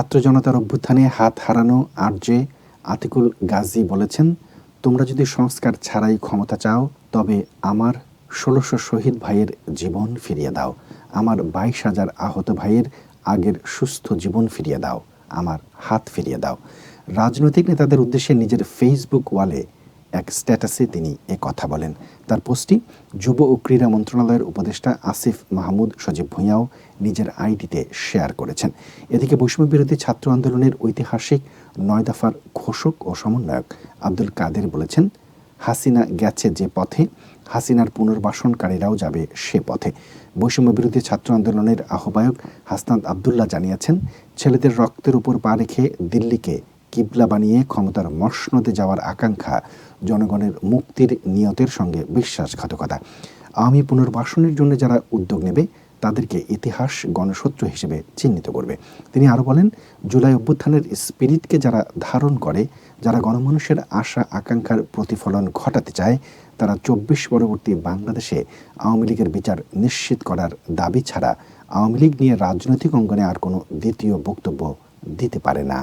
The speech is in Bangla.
ছাত্র জনতার অভ্যুত্থানে হাত হারানো আরজে আতিকুল গাজী বলেছেন, তোমরা যদি সংস্কার ছাড়াই ক্ষমতা চাও, তবে আমার ষোলোশো শহীদ ভাইয়ের জীবন ফিরিয়ে দাও। আমার বাইশ হাজার আহত ভাইয়ের আগের সুস্থ জীবন ফিরিয়ে দাও। আমার হাত ফিরিয়ে দাও। রাজনৈতিক নেতাদের উদ্দেশ্যে নিজের ফেসবুক ওয়ালে এক স্ট্যাটাসে তিনি এ কথা বলেন। তার পোস্টটি, যুব ও ক্রীড়া মন্ত্রণালয়ের উপদেষ্টা আসিফ মাহমুদ সজীব ভূঁইয়াও নিজের আইডিতে শেয়ার করেছেন। এদিকে বৈষম্য বিরোধী ছাত্র আন্দোলনের ঐতিহাসিক নয় দফার ঘোষক ও সমন্বয়ক আব্দুল কাদের বলেছেন, হাসিনা গেছে যে পথে, হাসিনার পুনর্বাসনকারীরাও যাবে সে পথে। বৈষম্য বিরোধী ছাত্র আন্দোলনের আহ্বায়ক হাসনাত আবদুল্লাহ জানিয়েছেন, ছেলেদের রক্তের উপর পা রেখে দিল্লিকে কিবলা বানিয়ে ক্ষমতার মসনদে যাওয়ার আকাঙ্ক্ষা জনগণের মুক্তির নিয়তের সঙ্গে বিশ্বাসঘাতকতা। আওয়ামী পুনর্বাসনের জন্য যারা উদ্যোগ নেবে, তাদেরকে ইতিহাস গণশত্রু হিসেবে চিহ্নিত করবে। তিনি আরও বলেন, জুলাই অভ্যুত্থানের স্পিরিটকে যারা ধারণ করে, যারা গণমানুষের আশা, আকাঙ্ক্ষার প্রতিফলন ঘটাতে চায়, তারা চব্বিশ পরবর্তী বাংলাদেশে আওয়ামী লীগের বিচার নিশ্চিত করার দাবি ছাড়া আওয়ামী লীগ নিয়ে রাজনৈতিক অঙ্গনে আর কোনো দ্বিতীয় বক্তব্য দিতে পারে না।